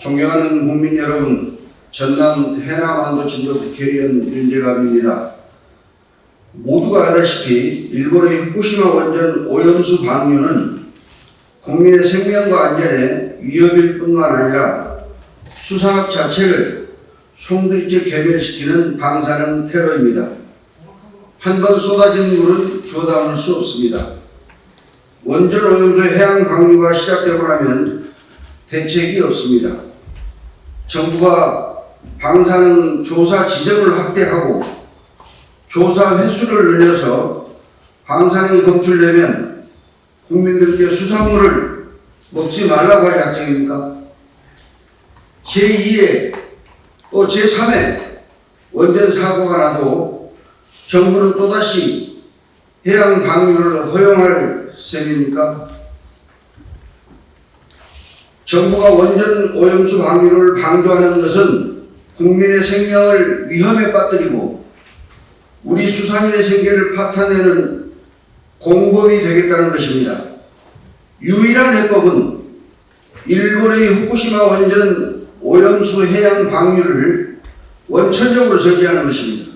존경하는 국민 여러분, 전남 해남안도 진도 국회의원 윤재갑입니다. 모두가 알다시피 일본의 후쿠시마 원전 오염수 방류는 국민의 생명과 안전에 위협일 뿐만 아니라 수산업 자체를 송두리째 괴멸시키는 방사능 테러입니다. 한 번 쏟아진 물은 주워 담을 수 없습니다. 원전 오염수 해양 방류가 시작되고 나면 대책이 없습니다. 정부가 방사능 조사 지점을 확대하고 조사 횟수를 늘려서 방사능이 검출되면 국민들께 수산물을 먹지 말라고 할 약정입니까? 제2회 또 제3회 원전 사고가 나도 정부는 또다시 해양 방류를 허용할 셈입니까? 정부가 원전 오염수 방류를 방조하는 것은 국민의 생명을 위험에 빠뜨리고 우리 수산인의 생계를 파탄내는 공범이 되겠다는 것입니다. 유일한 해법은 일본의 후쿠시마 원전 오염수 해양 방류를 원천적으로 저지하는 것입니다.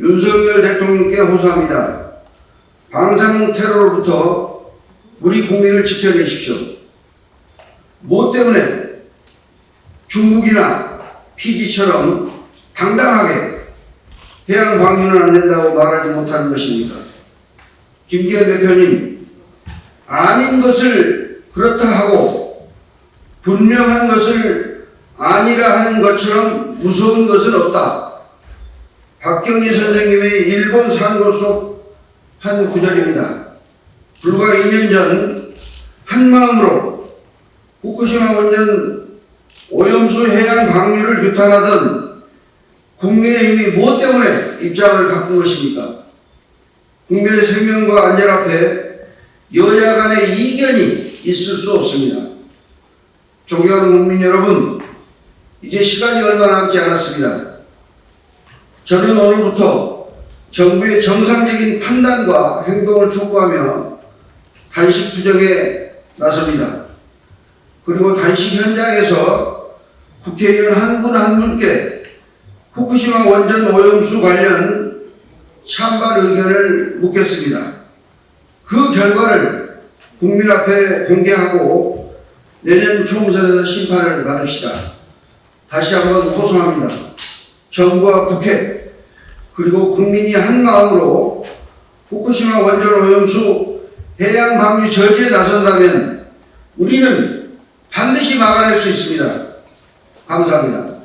윤석열 대통령께 호소합니다. 방사능 테러로부터 우리 국민을 지켜내십시오. 뭐 때문에 중국이나 피지처럼 당당하게 해양 방류는 안 된다고 말하지 못하는 것입니까? 김기현 대표님, 아닌 것을 그렇다 하고 분명한 것을 아니라 하는 것처럼 무서운 것은 없다. 박경희 선생님의 일본 산고 속한 구절입니다. 불과 2년 전 한마음으로 후쿠시마 원전 오염수 해양 방류를 규탄하던 국민의힘이 무엇 때문에 입장을 바꾼 것입니까? 국민의 생명과 안전 앞에 여야 간의 이견이 있을 수 없습니다. 존경하는 국민 여러분, 이제 시간이 얼마 남지 않았습니다. 저는 오늘부터 정부의 정상적인 판단과 행동을 촉구하며 단식 투쟁에 나섭니다. 그리고 단식 현장에서 국회의원 한분한 분께 후쿠시마 원전 오염수 관련 찬반 의견을 묻겠습니다. 그 결과를 국민 앞에 공개하고 내년 총선에서 심판을 받읍시다. 다시 한번 호소합니다. 정부와 국회 그리고 국민이 한 마음으로 후쿠시마 원전 오염수 해양 방류 저지에 나선다면 우리는 반드시 막아낼 수 있습니다. 감사합니다.